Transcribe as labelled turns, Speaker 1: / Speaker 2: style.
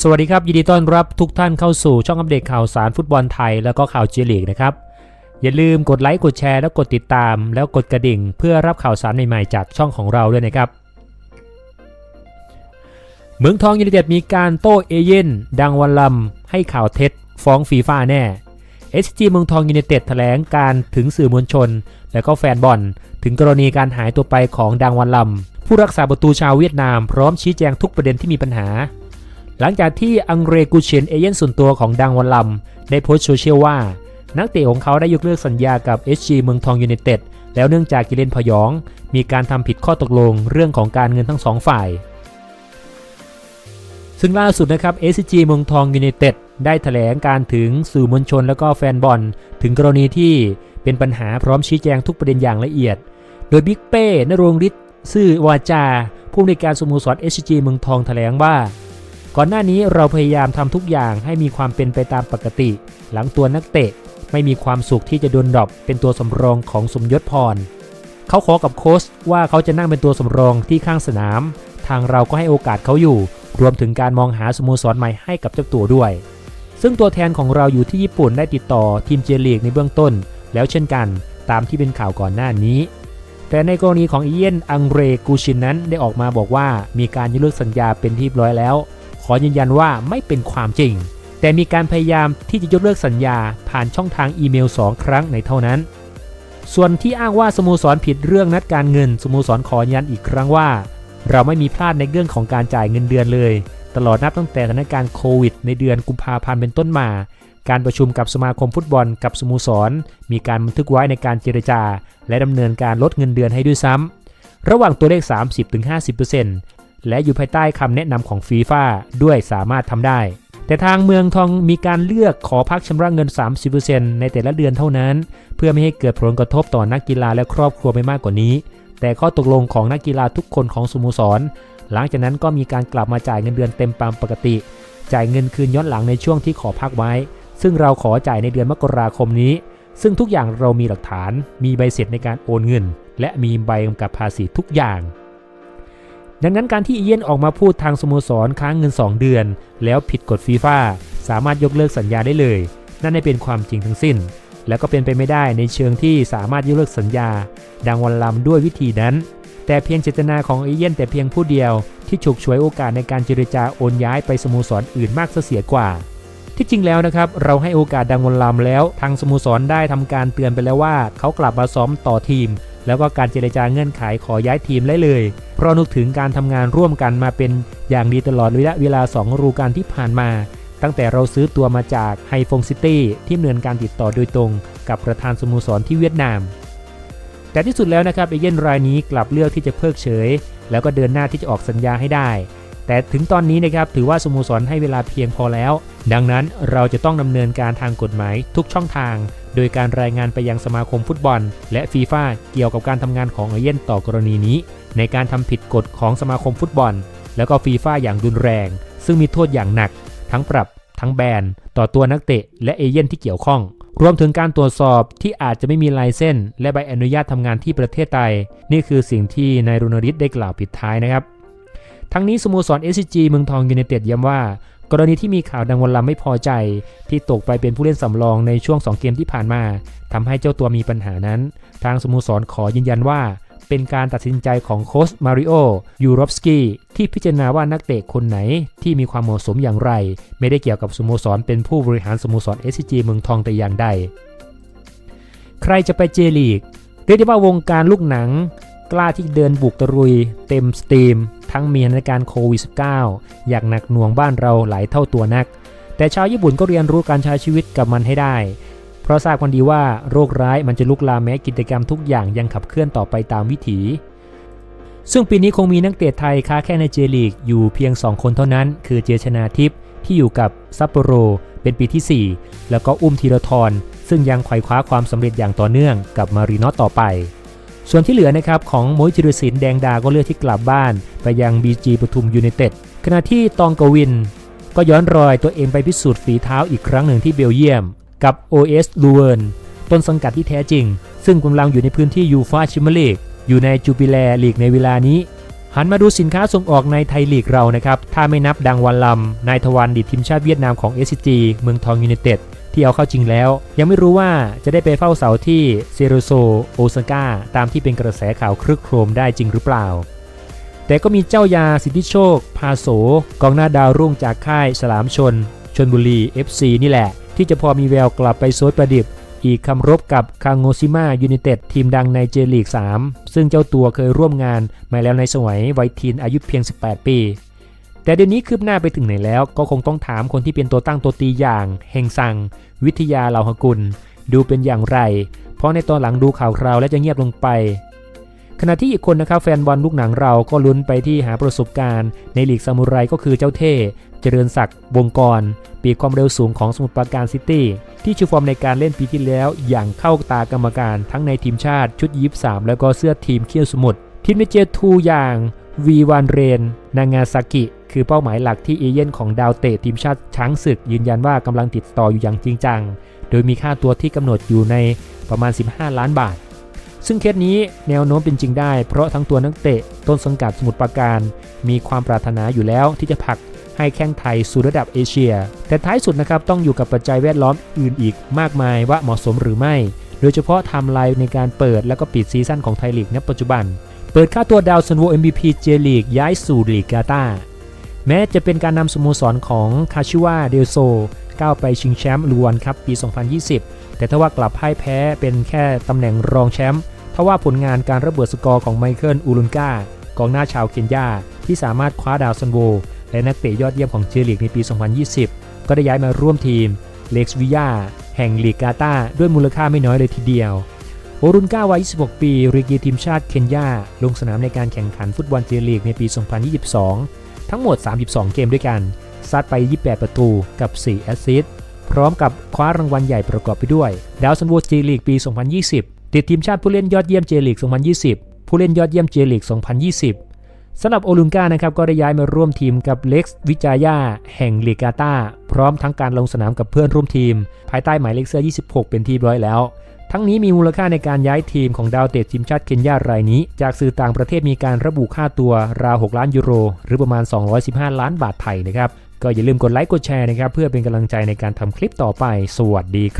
Speaker 1: สวัสดีครับ ยินดีต้อนรับทุกท่านเข้าสู่ช่องอัปเดตข่าวสารฟุตบอลไทย แล้วก็ข่าวเจลีกนะครับ อย่าลืมกดไลค์กดแชร์แล้วกดติดตาม แล้วกดกระดิ่ง เพื่อรับข่าวสารใหม่ๆจากช่องของเราด้วยนะครับ เมืองทองยูไนเต็ดมีการโต้เอเย่นดังวันลำให้ข่าวเท็จ ฟ้องฟีฟ่าแน่ SG เมืองทองยูไนเต็ดแถลงการถึงสื่อมวลชน และก็แฟนบอล ถึงกรณีการหายตัวไปของดังวันลำผู้รักษาประตูชาวเวียดนาม พร้อมชี้แจงทุกประเด็นที่มีปัญหา หลังจากที่อังเรกูเชนเอเย่นส่วนตัวของดังวันลำได้โพสต์โซเชียลว่า นักเตะของเขาได้ยกเลิกสัญญากับ SG เมืองทองยูไนเต็ดแล้วเนื่องจากกิเลนพยอง มีการทำผิดข้อตกลงเรื่องของการเงินทั้งสองฝ่าย ซึ่งล่าสุดนะครับ SG เมืองทองยูไนเต็ดได้แถลงการถึงสื่อมวลชนและก็แฟนบอล ถึงกรณีที่เป็นปัญหาพร้อมชี้แจงทุกประเด็นอย่างละเอียด โดยบิ๊กเป้นรงฤทธิ์ซื่อวาจา ผู้อำนการสโมสร SCG เมืองทองแถลงว่า ก่อนหน้านี้เราพยายามทำทุกอย่างให้มีความเป็นไปตามปกติ หลังตัวนักเตะไม่มีความสุขที่จะโดนดรอปเป็นตัวสำรองของสมยศพร เขาขอกับโค้ชว่าเขาจะนั่งเป็นตัวสำรองที่ข้างสนาม ทางเราก็ให้โอกาสเขาอยู่ รวมถึงการมองหาสโมสรใหม่ให้กับเจ้าตัวด้วย ซึ่งตัวแทนของเราอยู่ที่ญี่ปุ่นได้ติดต่อทีมเจลีกในเบื้องต้น แล้วเช่นกันตามที่เป็นข่าวก่อนหน้านี้ แต่ในกรณีของอีเยนอังเรกูชินนั้นได้ออกมาบอกว่ามีการยกเลิกสัญญาเป็นที่เรียบร้อยแล้ว ขอยืนยันว่าไม่เป็นความจริง แต่มีการพยายามที่จะยกเลิกสัญญาผ่านช่องทางอีเมล 2 ครั้งในเท่านั้น ส่วนที่อ้างว่าสโมสรผิดเรื่องนัดการเงินสโมสรขอยืนยันอีกครั้งว่า เราไม่มีพลาดในเรื่องของการจ่ายเงินเดือนเลย ตลอดนับตั้งแต่สถานการณ์โควิด ในเดือนกุมภาพันธ์เป็นต้นมาการประชุมกับสมาคมฟุตบอลกับสโมสร มีการบันทึกไว้ในการเจรจา และดำเนินการลดเงินเดือนให้ด้วยซ้ำระหว่างตัวเลข 30-50% และอยู่ภายใต้คำแนะนำของฟีฟ่าด้วยสามารถทำได้ แต่ทางเมืองทองมีการเลือกขอพักชำระเงิน 30%ในแต่ละเดือนเท่านั้น เพื่อไม่ให้เกิดผลกระทบต่อนักกีฬาและครอบครัวไปมากกว่านี้ แต่ข้อตกลงของนักกีฬาทุกคนของสโมสร หลังจากนั้นก็มีการกลับมาจ่ายเงินเดือนเต็มตามปกติ จ่ายเงินคืนย้อนหลังในช่วงที่ขอพักไว้ ซึ่งเราขอจ่ายในเดือนมกราคมนี้ ซึ่งทุกอย่างเรามีหลักฐาน มีใบเสร็จในการโอนเงิน และมีใบกำกับภาษีทุกอย่าง ดังนั้นการที่อีเยนออกมาพูดทางสโมสรค้างเงิน 2 เดือน แล้วผิดกฎฟีฟ่าสามารถยกเลิกสัญญาได้เลย นั่นไม่เป็นความจริงทั้งสิ้น และก็เป็นไปไม่ได้ในเชิงที่สามารถยกเลิกสัญญา ดังวันลำด้วยวิธีนั้น แต่เพียงเจตนาของเอเย่นแต่เพียงผู้เดียวที่ฉกฉวยโอกาสในการเจรจาโอนย้ายไปสโมสรอื่นมากเสียกว่า ที่จริงแล้วนะครับเราให้โอกาสดังวันลำแล้ว ทางสโมสรได้ทำการเตือนไปแล้วว่า เขากลับมาซ้อมต่อทีม แล้วก็การเจรจาเงื่อนไขขอย้ายทีมได้เลย เพราะนึกถึงการทำงานร่วมกันมาเป็นอย่างดีตลอดระยะเวลา 2 รูการที่ผ่านมา ตั้งแต่เราซื้อตัวมาจากไฮฟงซิตี้ที่ดำเนินการติดต่อโดยตรง กับประธานสโมสรที่เวียดนาม แต่ที่สุดแล้วนะครับเอเย่นรายนี้กลับเลือกที่จะเพิกเฉย แล้วก็เดินหน้าที่จะออกสัญญาให้ได้ แต่ถึงตอนนี้นะครับถือว่าสโมสรให้เวลาเพียงพอแล้ว ดังนั้นเราจะต้องดำเนินการทางกฎหมายทุกช่องทาง โดยการรายงานไปยังสมาคมฟุตบอล และฟีฟ่าเกี่ยวกับการทำงานของเอเย่นต่อกรณีนี้ ในการทำผิดกฎของสมาคมฟุตบอล แล้วก็ฟีฟ่าอย่างรุนแรง ซึ่งมีโทษอย่างหนัก ทั้งปรับ ทั้งแบนต่อตัวนักเตะ และเอเย่นที่เกี่ยวข้องรวมถึงการตรวจสอบที่อาจจะไม่มีลายเส้น และใบอนุญาตทำงานที่ประเทศไทย นี่คือสิ่งที่นายรุนริศได้กล่าวปิดท้ายนะครับ ทั้งนี้สโมสร SCG เมืองทองยูไนเต็ดย้ำว่ากรณีที่มีข่าวดังวันลำไม่พอใจ ที่ตกไปเป็นผู้เล่นสำรองในช่วง 2 เกมที่ผ่านมาทำให้เจ้าตัวมีปัญหานั้น ทางสโมสรขอยืนยันว่า เป็นการตัดสินใจของโค้ชมาริโอยูโรฟสกี้ที่พิจารณาว่านักเตะคนไหนที่มีความเหมาะสมอย่างไร ไม่ได้เกี่ยวกับสโมสรเป็นผู้บริหารสโมสร SCG เมืองทองแต่อย่างใด ใครจะไปเจลีกเรียกได้ว่าวงการลูกหนัง กล้าที่เดินบุกตะรุย เต็มสตรีม ทั้งมีสถานการณ์โควิด -19 อย่างหนักหน่วงบ้านเราหลายเท่าตัวนัก แต่ชาวญี่ปุ่นก็เรียนรู้การใช้ชีวิตกับมันให้ได้ เพราะทราบกันดีว่าโรคร้ายมันจะลุกลามแม้กิจกรรมทุกอย่างยังขับเคลื่อนต่อไปตามวิถีซึ่งปีนี้คงมีนักเตะไทยค้าแค่ในเจลีกอยู่เพียง 2 คนเท่านั้น คือเจชนาทิพย์ที่อยู่กับซัปโปโร เป็นปีที่ 4 แล้วก็อุ้มธีรทรซึ่งยังไขว่คว้าความสำเร็จอย่างต่อเนื่องกับมารีนอตต่อไป ส่วนที่เหลือนะครับของโมยจิรศิลป์แดงดาก็เลือกที่กลับบ้าน ไปยัง BG ปทุมยูไนเต็ดขณะที่ตองกวิน ก็ย้อนรอยตัวเองไปพิสูจน์ฝีเท้าอีกครั้งหนึ่งที่เบลเยียม กับ OS ลูเวิร์นต้นสังกัดที่แท้จริง ซึ่งกำลังอยู่ในพื้นที่ยูฟาชิมเลีกอยู่ในจูปิแลลีกในเวลานี้ หันมาดูสินค้าส่งออกในไทยลีกเรานะครับถ้าไม่นับดังวันลำนายทวันดิดทีมชาติเวียดนามของ SCG เมืองทองยูไนเต็ด ที่เอาเข้าจริงแล้ว ยังไม่รู้ว่าจะได้ไปเฝ้าเสาที่เซโรโซโอซาก้าตามที่เป็นกระแสข่าวครึกโครมได้จริงหรือเปล่า แต่ก็มีเจ้ายาสิทธิโชค พาโสกองหน้าดาวรุ่งจากค่ายฉลามชน ชนบุรี FC นี่แหละ ที่จะพอมีแววกลับไปโซดประดิบอีกคำรบกับคางโงซิมายูไนเต็ดทีมดังในเจลีก 3 ซึ่งเจ้าตัวเคยร่วมงานมาแล้วในสมัยวัยทีนอายุเพียง 18 ปี แต่เดี๋ยวนี้คืบหน้าไปถึงไหนแล้วก็คงต้องถามคนที่เป็นตัวตั้งตัวตีอย่างเฮงซัง วิทยาเหล่าหกุล ดูเป็นอย่างไร เพราะในตอนหลังดูข่าวคราวและจะเงียบลงไป ขณะที่อีกคนนะครับแฟนบอลลูกหนังเราก็ลุ้นไปที่หาประสบการณ์ ในลีกซามูไรก็คือเจ้าเท่ เจริญศักดิ์วงกร ปีความเร็วสูงของสมุทรปราการซิตี้ที่ชูฟอร์มในการเล่นปีที่แล้วอย่างเข้าตากรรมการทั้งในทีมชาติชุดยีบสามแล้วก็เสื้อทีมเขี้ยวสมุทรทีมเมเจทูอย่าง วีวานเรนนางาซากิ คือเป้าหมายหลักที่เอเย่นของดาวเตะทีมชาติช้างศึกยืนยันว่ากำลังติดต่ออยู่อย่างจริงจัง โดยมีค่าตัวที่กำหนดอยู่ในประมาณ 15 ล้านบาท ซึ่งเคสนี้แนวโน้มเป็นจริงได้ เพราะทั้งตัวนักเตะต้นสังกัดสมุทรปราการ มีความปรารถนาอยู่แล้วที่จะผลักให้แข้งไทยสู่ระดับเอเชีย แต่ท้ายสุดนะครับต้องอยู่กับปัจจัยแวดล้อมอื่นอีกมากมายว่าเหมาะสมหรือไม่ โดยเฉพาะไทม์ไลน์ในการเปิดแล้วก็ปิดซีซั่นของไทยลีกณปัจจุบัน เปิดค่าตัวดาวซันโว MVP เจลีกย้ายสู่ลีกกาตาแม้จะเป็นการนำสโมสรของคาชิวาเดลโซก้าวไปชิงแชมป์ลูวันครับปี 2020 แต่ถ้าว่ากลับพ่ายแพ้เป็นแค่ตำแหน่งรองแชมป์ถ้าว่าผลงานการระเบิดสกอร์ของไมเคิลอูลุนกากองหน้าชาวเคนยาที่สามารถคว้าดาวซันโว และนักเตะยอดเยี่ยมของเจลีกในปี 2020 ก็ได้ย้ายมาร่วมทีมเล็กซ์วิยาแห่งลีกกาตาด้วยมูลค่าไม่น้อยเลยทีเดียว โอรุนก้าวัย 26 ปีรีกีทีมชาติเคนยา ลงสนามในการแข่งขันฟุตบอลเจลีกในปี 2022 ทั้งหมด 32 เกมด้วยกัน ซัดไป 28 ประตูกับ 4 แอสซิสต์ พร้อมกับคว้ารางวัลใหญ่ประกอบไปด้วย ดาวซันโวเจลีกปี 2020 ติดทีมชาติผู้เล่นยอดเยี่ยมเจลีก 2020 ผู้เล่นยอดเยี่ยมเจลีก 2020 สำหรับโอลุงกานะครับก็ได้ย้ายมาร่วมทีมกับเล็กซ์วิจายาแห่งลีกาตาพร้อมทั้งการลงสนามกับเพื่อนร่วมทีม ภายใต้หมายเลขเสื้อ 26 เป็นที่ร้อยแล้ว ทั้งนี้มีมูลค่าในการย้ายทีมของดาวเตะทีมชาติเคนยารายนี้ จากสื่อต่างประเทศมีการระบุค่าตัวราว 6 ล้านยูโร หรือประมาณ 215 ล้านบาทไทยนะครับก็อย่าลืมกดไลค์กดแชร์นะครับเพื่อเป็นกำลังใจในการทำคลิปต่อไป สวัสดีครับ